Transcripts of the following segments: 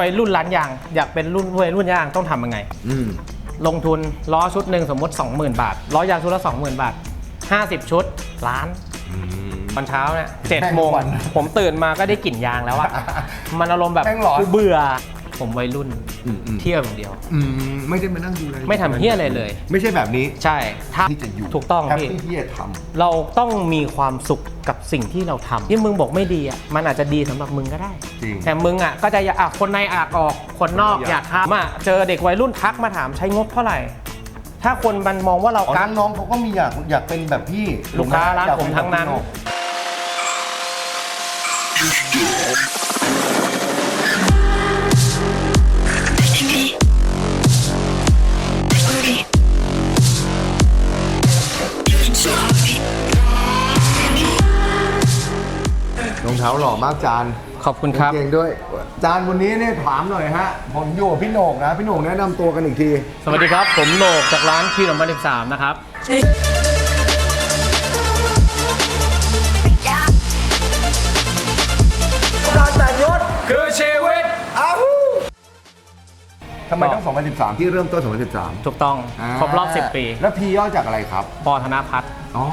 วัยรุ่นร้านยาง อยากเป็นรุ่นวัยรุ่นยางต้องทำยังไง อืมลงทุนล้อชุดหนึ่งสมมติ 20,000 บาท ล้อยางชุดละ 20,000 บาท 50 ชุดล้านอืม ตอนเช้าเนี่ยเจ็ดแม่งโมงทุกวันผมตื่นมาก็ได้กลิ่นยางแล้วอะ มันอารมณ์แบบแม่งหลอน กูเบื่อ ผมวัยรุ่นอืมอืม เที่ยวอย่างเดียว อืมไม่ได้มานั่งดูอะไรไม่ทำเหี้ยอะไรเลย ไม่ใช่แบบนี้ใช่ถ้าที่จะอยู่ถูกต้องแฮปพี่ ปี้ที่จะทเราต้องมีความสุขกับสิ่งที่เราทำที่มึงบอกไม่ดีอะมันอาจจะดีสำหรับมึงก็ได้ำจริง แต่มึงอะก็จะอยากอะคนในอากออกคนนอกอยากทำอะเจอเด็กวัยรุ่นทักมาถามใช้งบเท่าไหร่ ถ้าคนมันมองว่าเราอ๋อกัก น้องๆเขาก็มีอยากอยากเป็นแบบพี่ลูกค้าร้านอยผมเป็ทั้งนั้นแบบพี่โรอ เท้าหล่อมากจานขอบคุณครับเก่งด้วย จานวันนี้เนี่ยถามหน่อยฮะผมอยู่กับพี่โหนกนะพี่โหนกแนะนำตัวกันอีกที สวัสดีครับ ผมโหนกจากร้านพี่หนุ่มบันสิบสามนะครับ การแต่งยศคือชีวิตอ้าวทำไมต้อง 2013 ที่เริ่มต้น 2013ถูกต้องาครบรอบ 10 ปีแล้วพีย่อจากอะไรครับ ปอธนพัฒน์อ๋อ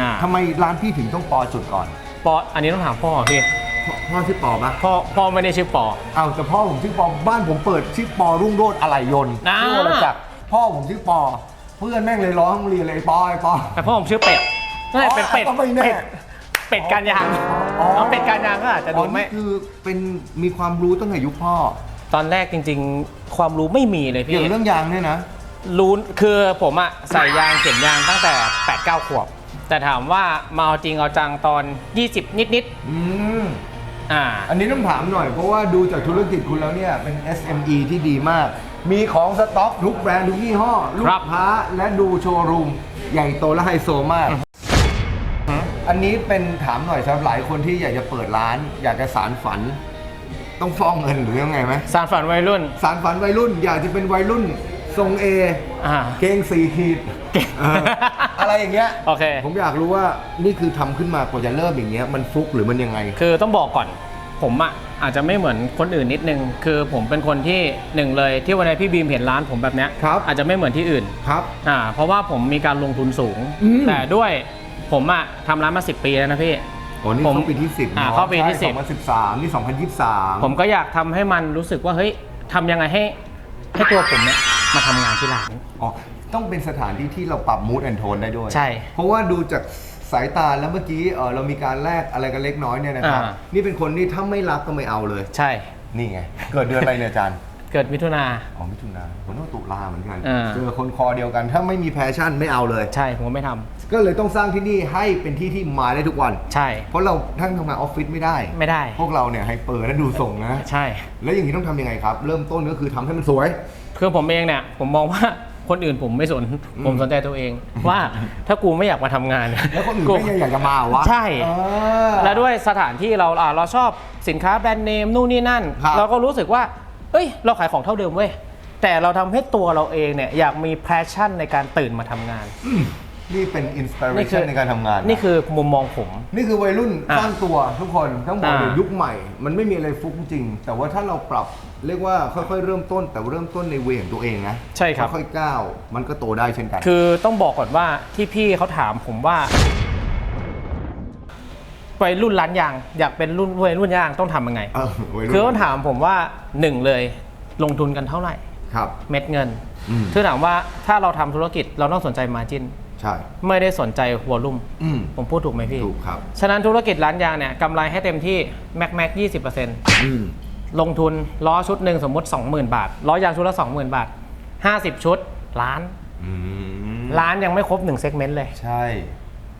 อ่าทำไมร้านพี่ถึงต้องปอจุดก่อน ปออันนี้ต้องถามพ่อพี่พ่อพ่อชื่อปอปะพ่อพ่อไม่ได้ชื่อปออ้าวแต่พ่อผมชื่อปอบ้านผมเปิดชื่อปอรุ่งโรจน์อะไหล่ยนต์อ่า ชื่อวรจักรพ่อผมชื่อปอ เพื่อนแม่งเลยร้องโรงเรียนเลยปอไอ้ปอ แต่พ่อผมชื่อเป็ดนั่นแหละเป็นเป็ดก็ไม่แน่เป็ดเป็ดการยางอ๋อแล้วเป็ดการยางก็อาจจะอ๋ดูอไม่นี่คือเป็นมีความรู้ตั้งแต่ยุคพ่อ ตอนแรกจริง ๆ ความรู้ไม่มีเลยเกี่พี่ยวกับเรื่องยางเนี่ยนะ รู้คือผมอะใส่ยางเข็นยางตั้งแต่8 9ขวบ แต่ถามว่ามาเอาจริงเอาจังตอน 20 นิดอืมๆอ่า อันนี้ต้องถามหน่อยเพราะว่าดูจากธุรกิจคุณแล้วเนี่ยเป็น SME ที่ดีมาก มีของสต็อกทุกแบรนด์ทุกยี่ห้อ ลูครักบ ค้าและดูโชว์รูม ใหญ่โตและไฮโซมาก อันนี้เป็นถามหน่อยสำหรับหลายคนที่อยากจะเปิดร้าน อยากจะสารฝัน ต้องฟ้องเงินหรือยังไงไหมสารฝันวัยรุ่น สารฝันวัยรุ่น อยากจะเป็นวัยรุ่นทรงเออ่า เกงสีขีดเก่ง เออ อะไรอย่างเงี้ยโอเค ผมอยากรู้ว่านี่คือทำขึ้นมากว่าจะเริ่มอย่างเงี้ยมันฟลุกหรือมันยังไง คือต้องบอกก่อนผมอะอาจจะไม่เหมือนคนอื่นนิดนึง คือผมเป็นคนที่หนึ่งเลยที่วันนี้พี่บีมเห็นร้านผมแบบเนี้ยครับ อาจจะไม่เหมือนที่อื่นครับ อ่าเพราะว่าผมมีการลงทุนสูง อืม แต่ด้วยผมอะทำร้านมา 10 ปีแล้วนะพี่ โอ้นี่ผมเข้าปีที่10อ่าเนาะเข้าปีที่ใช่10 2013นี่2023 ผมก็อยากทำให้มันรู้สึกว่าเฮ้ยทำยังไงให้ให้ตัวผมเนี่ยมาทำงานที่ร้าน อ๋อ ต้องเป็นสถานที่ที่เราปรับมูดแอนโทนได้ด้วย ใช่เพราะว่าดูจากสายตาแล้วเมื่อกี้เออเรามีการแลกอะไรกันเล็กน้อยเนี่ยนะครับ อ่า นี่เป็นคนที่ถ้าไม่รักก็ไม่เอาเลย ใช่ นี่ไง เกิดเดือนอะไรเนี่ยอาจารย์ เกิดมิถุนา อ๋อมิถุนาผมนึกว่าตุลาเหมือนกันอ่า เจอคนคอเดียวกัน ถ้าไม่มีแพชชั่นไม่เอาเลย ใช่ผมก็ไม่ทำก็เลยต้องสร้างที่นี่ให้เป็นที่ที่มาได้ทุกวัน ใช่ เพราะเราทั้งทำงานออฟฟิศไม่ได้ ไม่ได้ พวกเราเนี่ยไฮเปอร์และดูส่งนะ ใช่ แล้วอย่างนี้ต้องทำยังไงครับ เริ่มต้นก็คือทำให้มันสวย คือผมเองเนี่ย ผมมองว่า คนอื่นผมไม่สน ผมสนใจตัวเอง ว่าถ้ากูไม่อยากมาทำงานแล้วคนอื่นก็ยังอยากจะมาวะใช่เออและด้วยสถานที่เราอ่าเราชอบสินค้าแบรนด์เนมนู่นนี่นั่นครับเราก็รู้สึกว่า เอ้ย เราขายของเท่าเดิมเว้ยแต่เราทำให้ตัวเราเองเนี่ยอยากมีแพชชั่นในการตื่นมาทำงานอืมนี่เป็นอินสปิเรนี่ชันในการทำงาน นี่คือมุมมองผม นี่คือวัยรุ่นอะสร้างตัวทุกคนต้องบอกอ่าเลยยุคใหม่ มันไม่มีอะไรฟุกจริง แต่ว่าถ้าเราปรับ เรียกว่าค่อยๆเริ่มต้นแต่ว่าเริ่มต้นในเวของตัวเองนะใช่ครับ ค่อยๆก้าวมันก็โตได้เช่นกัน คือต้องบอกก่อนว่าที่พี่เขาถามผมว่าวัยรุ่นร้านยางอยากเป็นรุ่นวัยรุ่นยางต้องทำยังไง เออวัยรุ่นคือเขาถามผมว่าหนึ่งเลยลงทุนกันเท่าไหร่ ครับ เม็ดเงินอืม คือถามว่าถ้าเราทำธุรกิจเราต้องสนใจมาจินใช่ ไม่ได้สนใจวอลลุ่มอืมผมพูดถูกไหมพี่ ถูกครับ ฉะนั้นธุรกิจร้านยางเนี่ยกำไรให้เต็มที่แม็กแม็กยี่สิบเปอร์เซ็นต์อืม ลงทุนล้อชุดหนึ่งสมมติ 20,000 บาทล้อยางชุดละ 20,000 บาท 50 ชุดล้านอืมล้านยังไม่ครบ1เซกเมนต์เลย ใช่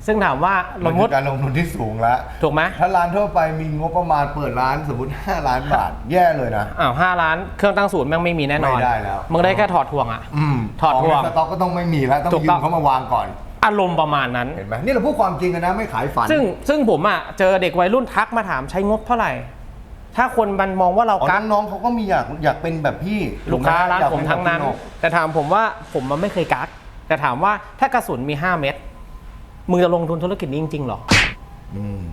ซึ่งถามว่าสมันมมคืติอการลงทุนที่สูงแล้วถูกไหมถ้าร้านทั่วไปมีงบประมาณเปิดร้านสมมติ 5 ล้านบาท แย่เลยนะอ้าวห้าล้านเครื่องตั้งศูนย์แม่งไม่มีแน่นอนไม่ได้แล้วมึงได้แค่ถอดถ่วงอะอืมถอดขงห่วงในสต็อกก็ต้องไม่มีแล้วต้องถูกยืต้องมเขามาวางก่อนอารมณ์ประมาณนั้นเห็นไหมนี่เราพูดความจริงกันนะไม่ขายฝัน ซึ่งซึ่งผมอะเจอเด็กวัยรุ่นทักมาถามใช้งบเท่าไหร่ ถ้าคนมันมองว่าเราอ๋อกักน้องๆเขาก็มีอยากอยากเป็นแบบพี่ลูกค้าร้านอยผมเป็ทั้งนั้นแบบพี่โหแต่ถามผมว่าผมมันไม่เคยกักแต่ถามว่าถ้ากระสุนมี 5 เม็ดมึงจะลงทุนธุรกิจนี้จริงๆหรออืม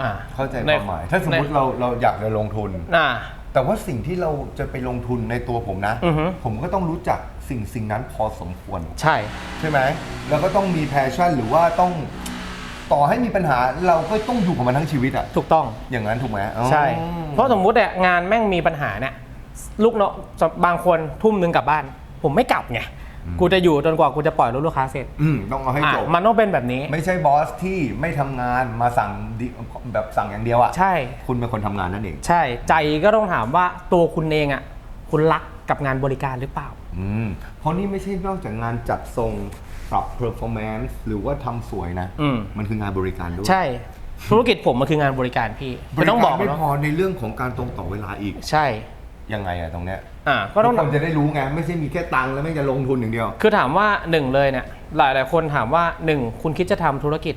อ่าเข้าใจความหมาย ถ้าสมมติในเราเราอยากจะลงทุน อ่า แต่ว่าสิ่งที่เราจะไปลงทุนในตัวผมนะ อือฮึ ผมก็ต้องรู้จักสิ่งสิ่งนั้นพอสมควร ใช่ ใช่ไหมแล้วก็ต้องมีแพชชั่นหรือว่าต้อง ต่อให้มีปัญหาเราก็ต้องอยู่กับมันทั้งชีวิตอะถูกต้อง อย่างนั้นถูกไหมอ๋อใช่ เพราะสมมุติเนี่ยงานแม่งมีปัญหาเนี่ยลูกเนาะบางคนทุ่มหนึงกลับบ้าน ผมไม่กลับไงกูจะอยู่จนกว่ากูจะปล่อยรถลูกค้าเสร็จอืมต้องเอาให้อะจบมันต้องเป็นแบบนี้ ไม่ใช่บอสที่ไม่ทำงานมาสั่งดิแบบสั่งอย่างเดียวอะใช่ คุณเป็นคนทำงานนั่นเอง ใช่ใจก็ต้องถามว่าตัวคุณเองอะคุณรักกับงานบริการหรือเปล่า อืมเพราะนี่ไม่ใช่นอกจากงานจัดทรงปรับ performance หรือว่าทำสวยนะ อืม มันคืองานบริการด้วยใช่ ธุรกิจผมมันคืองานบริการพี่บไม่ริต้องบกาอรกไม่เนาะพอในเรื่องของการตรงต่อเวลาอีก ใช่ ยังไงอะตรงเนี้ยอ่าก็ต้อง ทุกคนจะได้รู้ไงไม่ใช่มีแค่ตังค์แล้วไม่จะลงทุนอย่างเดียว คือถามว่าหนึ่งเลยเนี่ยหลายหลายๆคนถามว่าหนึ่งคุณคิดจะทำธุรกิจ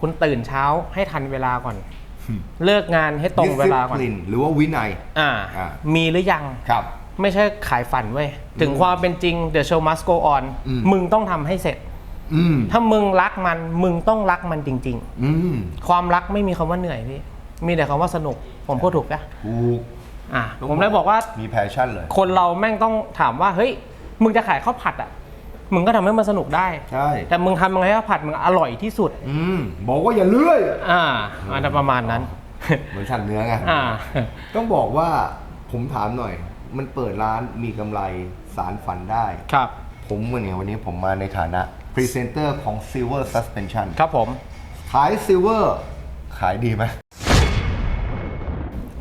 คุณตื่นเช้าให้ทันเวลาก่อนอืมเลิกงานให้ตรงเวลาก่อน Discipline หรือว่าวินัย อ่า อ่ามีหรือยัง ครับ ไม่ใช่ขายฝันเว้ยถึงความเป็นจริง the show must go on อืม มึงต้องทำให้เสร็จ อืมถ้ามึงรักมันมึงต้องรักมันจริง อืมๆ ความรักไม่มีคำว่าเหนื่อยพี่มีแต่คำว่าสนุกผมพูดถูกปะถูกอะผมเลยบอกว่า มีแพชชั่นเลย คนเราแม่งต้องถามว่าเฮ้ย มึงจะขายข้าวผัดอะ มึงก็ทำให้มันสนุกได้ ใช่ แต่มึงทำยังไงให้ข้าวผัดมึงอร่อยที่สุด อืม บอกว่าอย่าเลื่อย อ่ามันจะประมาณนั้น เหมือนสั่นเนื้อไง อ่า ต้องบอกว่าผมถามหน่อย มันเปิดร้านมีกำไรสารฝันได้ ครับ ผมวันนี้วันนี้ผมมาในฐานะพรีเซนเตอร์ของ Silver Suspension ครับผม ขาย Silver ขายดีไหม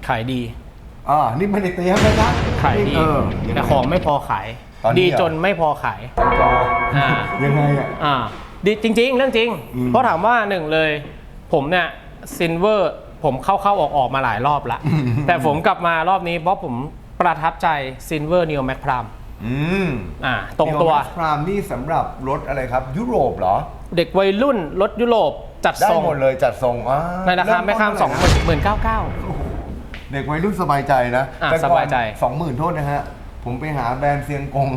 ขายดี อ่านี่ไม่ได้เตรียมนะจ๊ะขายดี เออยังไงแต่ของไม่พอขาย ตอนนี้ดีเหรอ จนไม่พอขายจออ่า ยังไงอะ อ่าดีจริง ๆ เรื่องจริง อืมเพราะถามว่าหนึ่งเลย ผมเนี่ยซินเวอร์ผมเข้าเข้าออกออกมาหลายรอบละแต่ผมกลับมารอบนี้เพราะผม ประทับใจซินเวอร์นิวแม็กพรามอืมอ่าตรงตัว พรามนี่สำหรับรถอะไรครับ ยุโรปเหรอ เด็กวัยรุ่นรถยุโรปจัดได้ทรงหมดเลยจัดทรงอ่ในราคาไม่ข้ามสองหมื่นเก้าเก้าเด็กวัยรุ่นสบายใจนะอะแต่ก่อนสบายใจ สองหมื่นโทษนะฮะ ผมไปหาแบรนด์เซียงกง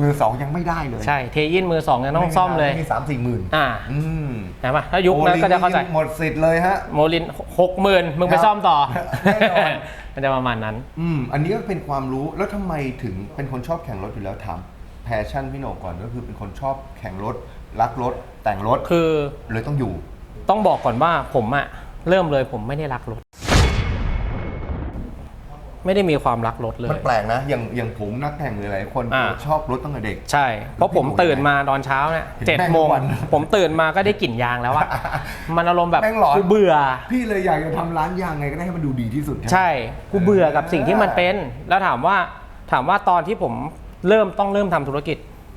มือสองยังไม่ได้เลยใช่เทยินมือสองยังต้องซ่อมเลยมีสามสี่หมื่นอ่าอืมใช่ปะถ้ายุคนั้นก็จะเข้าใจโอลิงหมดสิทธิ์เลยฮะ โมลินหกหมื่นมึงไปครับซ่อมต่อ แน่นอนมันจะประมาณนั้น อืม อันนี้ก็เป็นความรู้แล้วทำไมถึงเป็นคนชอบแข่งรถอยู่แล้วถามแพชชั่นพี่โหนกก่อนก็คือเป็นคนชอบแข่งรถ รักรถ แต่งรถคือเลยต้องอยู่ ต้องบอกก่อนว่าผมอะเริ่มเลยผมไม่ได้รักรถ ไม่ได้มีความรักรถเลมันยแปลกนะ อย่างอย่างผมนักแข่งหรือหลายคนอ่า ชอบรถตั้งแต่เด็ก ใช่ เพราะผมตื่นมาตอนเช้าเนี่ยเห็นเจ็ดแม่งโมงทุกวันผมตื่นมาก็ได้กลิ่นยางแล้วอะมันอารมณ์แบบแม่งหลอน กูเบื่อ พี่เลยอยากจะทำร้านยางไงก็ได้ให้มันดูดีที่สุดใช่ กูเบื่อกับสิ่งที่มันเป็น แล้วถามว่าถามว่าตอนที่ผมเริ่มต้องเริ่มทำธุรกิจ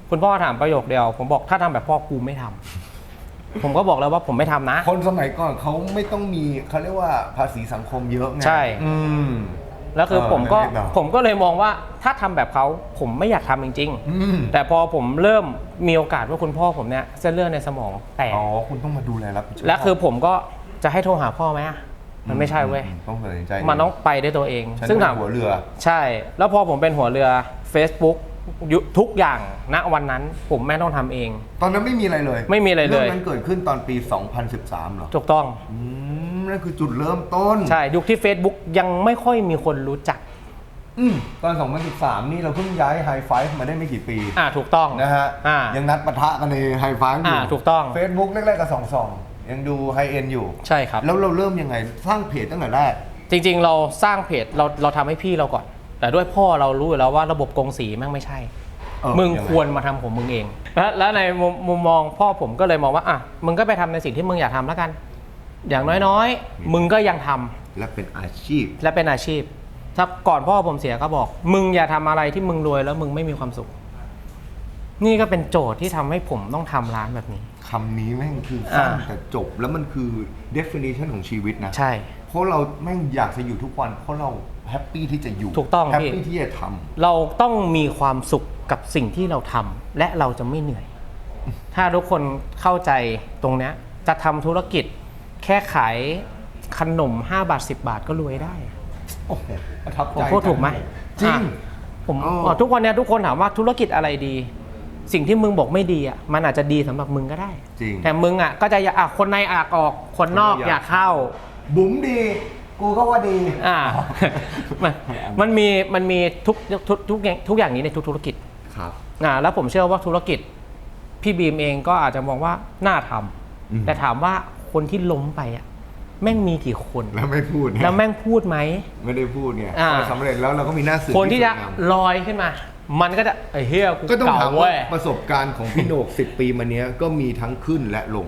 คุณพ่อถามประโยคเดียว ผมบอกถ้าทำแบบพ่อกูไม่ทำผมก็บอกแล้วว่าผมไม่ทำนะ คนสมัยก่อนเขาไม่ต้องมีเขาเรียกว่าภาษีสังคมเยอะไงใช่ อืม แล้วคือเออผมก็เล็กๆเนอะผมก็เลยมองว่าถ้าทำแบบเขาผมไม่อยากทำจริงอืมๆแต่พอผมเริ่มมีโอกาสว่าคุณพ่อผมเนี่ยเส้นเลือดในสมองแตกอ๋อคุณต้องมาดูแลรับผิดชอบและคือผมก็จะให้โทรหาพ่อไหมอะมันไม่ใช่เว้ยอืมต้องตัดสินใจมันต้องไปด้วยตัวเองฉันซึ่งเป็นถามหัวเรือ ใช่ แล้วพอผมเป็นหัวเรือ Facebook ยุทุกอย่างณวันนั้นผมแม่งต้องทำเอง ตอนนั้นไม่มีอะไรเลย ไม่มีอะไรเลยองนั้นเกิดขึ้นตอนปี 2013 เหรอถูกต้องอืม นั่นคือจุดเริ่มต้น ใช่ ยุคที่ Facebook ยังไม่ค่อยมีคนรู้จัก อืมตอน 2013 นี่เราเพิ่งย้ายไฮไฟฟ์มาได้ไม่กี่ปี อ่าถูกต้องนะฮะ อ่า ยังนัดปะทะกันในไฮไฟฟ์อยู่อ่าถูกต้อง เฟซบุ๊กแรกๆกับสองสองยังดูไฮเอ็นอยู่ ใช่ครับ แล้วเราเริ่มยังไงสร้างเพจตั้งแต่แรก จริงๆ เราสร้างเพจเราเราทำให้พี่เราก่อน แต่ด้วยพ่อเรารู้อยู่แล้วว่าระบบกงสีแม่งไม่ใช่ เออมึงยังไง ควรมาทำของมึงเอง และและในมุมมุมมองพ่อผมก็เลยมองว่าอะมึงก็ไปทำในสิ่งที่มึงอยากทำแล้วกัน อย่างน้อยๆ มึงก็ยังทำและเป็นอาชีพ และเป็นอาชีพ ถ้าก่อนพ่อผมเสียก็บอก มึงอย่าทำอะไรที่มึงรวยแล้วมึงไม่มีความสุข นี่ก็เป็นโจทย์ที่ทำให้ผมต้องทำร้านแบบนี้คำนี้แม่งคือสั้นอ่าแต่จบแล้วมันคือ definition ของชีวิตนะ ใช่ เพราะเราแม่งอยากจะอยู่ทุกวัน เพราะเราแฮปปี้ที่จะอยู่ ถูกต้องแฮปพี่ปี้ที่จะทเราต้องมีความสุขกับสิ่งที่เราทำและเราจะไม่เหนื่อย ถ้าทุกคนเข้าใจตรงเนี้ยจะทำธุรกิจ แค่ขายขนม 5 บาท 10 บาทก็รวยได้ำโอ้โหประทับผมใจพูดถูกไหมจริง อะผมอ๋ออะทุกวันเนี้ยทุกคนถามว่าธุรกิจอะไรดี สิ่งที่มึงบอกไม่ดีอะมันอาจจะดีสำหรับมึงก็ได้ จริง แต่มึงอะก็จะอยากอะคนในอยากออกคนนอกคนนอกอยาก อยากเข้า บุ๋มดี กูก็ว่าดี อ่ามันมันมีมันมีทุกทุกทุกอย่างทุกอย่างนี้ในทุกธุรกิจครับ อ่าแล้วผมเชื่อว่าธุรกิจ พี่บีมเองก็อาจจะมองว่าน่าทำอืม แต่ถามว่า คนที่ล้มไปอะแม่งมีกี่คน แล้วไม่พูดนะแล้วแม่งพูดไหมไม่ได้พูดเนี่ยอ่า พอสำเร็จแล้วเราก็มีหน้าสื่อคนที่จะสวยงาม ลอยขึ้นมา มันก็จะไอ้เฮียกูก็ต้องเก่าถามว่าเว้ยประสบการณ์ของพี่โหนกสิปีมาเนี้ยก็มีทั้งขึ้นและลง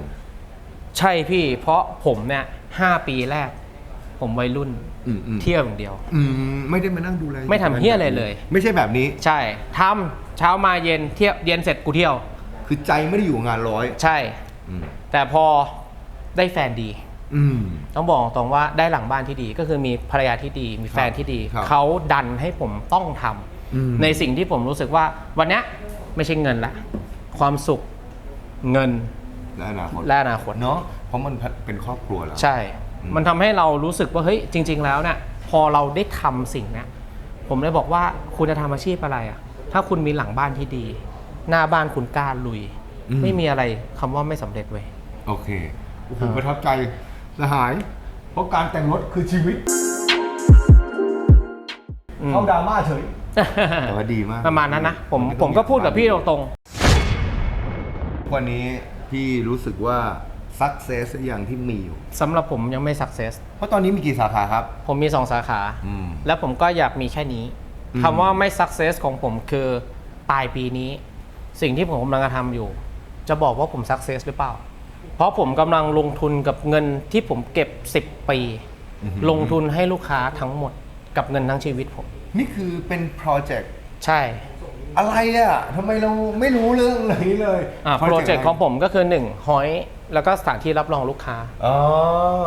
ใช่พี่ เพราะผมเนี่ยห้าปีแรก ผมวัยรุ่นอืมอืม เที่ยวอย่างเดียว อืมไม่ได้มานั่งดูแลไม่ทำเหี้ยอะไรเลย ไม่ใช่แบบนี้ ใช่ทำเช้ามาเย็นเที่ยวเย็นเสร็จกูเที่ยว คือใจไม่ได้อยู่งานร้อยใช่ อืมแต่พอ ได้แฟนดี อืม ต้องบอกตรงว่าได้หลังบ้านที่ดีก็คือมีภรรยาที่ดี มีแฟนที่ดี ครับเขาดันให้ผมต้องทำอืม ในสิ่งที่ผมรู้สึกว่า วันเนี้ยไม่ใช่เงินละ ความสุขเงินและอนาคตและอนาคต เนาะเพราะมันเป็นครอบครัวแล้ว ใช่ อืม มันทำให้เรารู้สึกว่าเฮ้ยจริง ๆ แล้วเนี่ยพอเราได้ทำสิ่งเนี้ยผมเลยบอกว่าคุณจะทำอาชีพอะไรอะถ้าคุณมีหลังบ้านที่ดี หน้าบ้านคุณกล้าลุย ไม่มีอะไรคำว่าไม่สำเร็จเว้ย โอเค โอ้โหอ่าประทับใจสหาย เพราะการแต่งรถคือชีวิตอืมเข้าดราม่าเฉย แต่ว่าดีมากประมาณนั้นนะ ผมนต้องผมก็พูดกับพี่ตรงวันนี้พี่รู้สึกว่า success อย่างที่มีอยู่ๆสำหรับผมยังไม่ success เพราะตอนนี้มีกี่สาขาครับ ผมมี 2 สาขาอืมแล้วผมก็อยากมีแค่นี้อืมคำว่าไม่ success ของผมคือปลายปีนี้ สิ่งที่ผมกำลังจะทำอยู่ จะบอกว่าผม success หรือเปล่า เพราะผมกำลังลงทุนกับเงินที่ผมเก็บ 10 ปี ลงทุนให้ลูกค้าทั้งหมดกับเงินทั้งชีวิตผม นี่คือเป็นโปรเจกต์ใช่อะไรอะทำไมเราไม่รู้เรื่องอะไรนี้เลยอ่าโปรเจกต์ของผมก็คือ1หอย แล้วก็สถานที่รับรองลูกค้าอ๋อ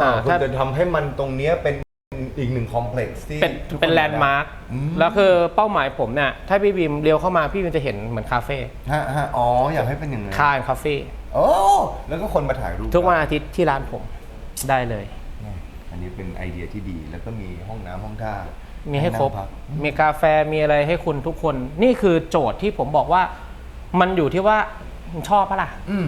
อ่าคุณถ้าจะทำให้มันตรงเนี้ยเป็น อีกหนึ่งคอมเพล็กซ์ที่เป็นทุกคเป็นแลนด์มาร์คอืมแล้วคือเป้าหมายผมเนี่ยถ้าพี่บีมเลี้ยวเข้ามาพี่บีมจะเห็นเหมือนคาเฟ่ฮะฮะอ๋ออยากให้เป็นอย่างนั้นคาคาเฟ่โอ้แล้วก็คนมาถ่ายรูปทุกวันอาทิตย์ที่ร้านผมได้เลย อันนี้เป็นไอเดียที่ดี แล้วก็มีห้องน้ำห้องท่ามีให้ครบนั่งพักมีกาแฟมีอะไรให้คุณทุกคน นี่คือโจทย์ที่ผมบอกว่า มันอยู่ที่ว่าคุณชอบปะล่ะ อืม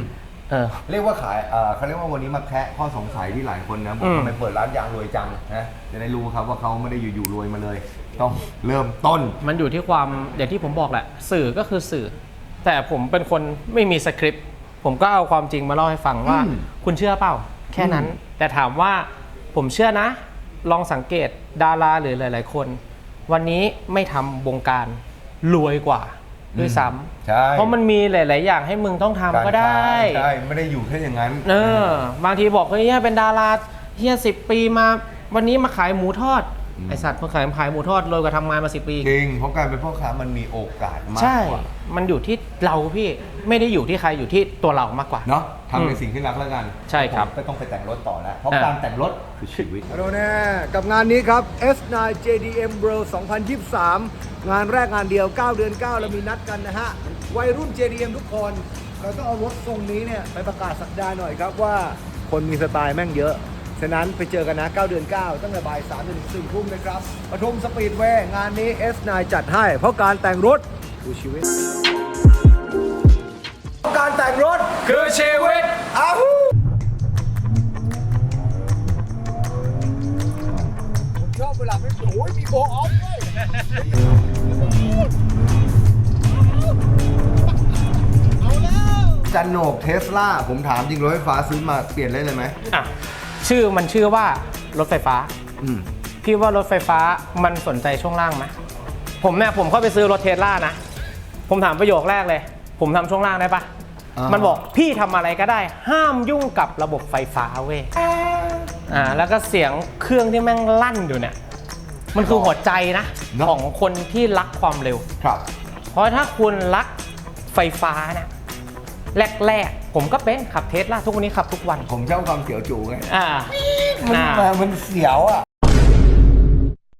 เออ เรียกว่าขายเอ่อเขาเรียกว่าวันนี้มาแคะข้อสงสัยที่หลายคนนะบอกอืม ทำไมเปิดร้านยางรวยจังนะจะได้รู้ครับว่าเขาไม่ได้อยู่ๆรวยมาเลย ต้องเริ่มต้น มันอยู่ที่ความอย่างที่ผมบอกแหละ สื่อก็คือสื่อ แต่ผมเป็นคนไม่มีสคริปต์ผมก็เอาความจริงมาเล่าให้ฟังว่า อืมคุณเชื่อเปล่า แค่นั้นแต่ถามว่าผมเชื่อนะ ลองสังเกตดาราหรือหลาย ๆ คน วันนี้ไม่ทำวงการรวยกว่า ด้วยซ้ำใช่เพราะมันมีหลาย ๆ อย่างให้มึงต้องทำก็ได้ ใช่ไม่ได้อยู่แค่อย่างนั้นเออ บางทีบอกเฮ้ยเฮียเป็นดาราเฮียสิปีมา วันนี้มาขายหมูทอดอืม ไอสัตว์มาขายขายหมูทอดรวยกว่าทำงานมาสิปี จริงเพราะการเป็นพ่อค้ามันมีโอกาสมากใช่ กว่ามันอยู่ที่เราพี่ไม่ได้อยู่ที่ใครอยู่ที่ตัวเรามากกว่า เนาะทำในอืมสิ่งที่รักแล้วกันใช่ครับผมก็ต้องไปแต่งรถต่อแล้วเพราะอ่าการแต่งรถคือชีวิตฮัลโหลแน่กับงานนี้ครับ S9 JDM World 2023 งานแรกงานเดียว 9 เดือน 9 เรามีนัดกันนะฮะ วัยรุ่น JDM ทุกคน เราต้องเอารถทรงนี้เนี่ย ไปประกาศสักดาหน่อยครับว่า คนมีสไตล์แม่งเยอะ ฉะนั้นไปเจอกันนะ 9 เดือน 9 ตั้งแต่บ่าย3จนถึง4ทุ่มนะครับปทุมสปีดเวย์งานนี้ S9 จัดให้ เพราะการแต่งรถคือชีวิต การแต่งรถคือชีวิตอ้าวผมชอบเวลาไม่โอ้ยมีโบออฟด้วยจันโหนกเทสลาผมถามจริงรถไฟฟ้าซื้อมาเปลี่ยนได้เลยไหม อะ ชื่อมันชื่อว่ารถไฟฟ้า อืมพี่ว่ารถไฟฟ้ามันสนใจช่วงล่างไหมผมเนี่ยผมเข้าไปซื้อรถเทสลานะ ผมถามประโยคแรกเลย ผมทำช่วงล่างได้ปะอ่ามั มันบอกพี่ทำอะไรก็ได้ ห้ามยุ่งกับระบบไฟฟ้าเว้ยอ่าแล้วก็เสียงเครื่องที่แม่งลั่นอยู่เนี่ย มันคือหัวใจนะของคนที่รักความเร็ว ครับ เพราะถ้าคุณรักไฟฟ้าเนี่ยแรกๆ ผมก็เป็นขับเทสลาทุกวันนี้ขับทุกวัน ผมชอบความเสียวจูไงอ่า มันอ่ามามันเสียวอะ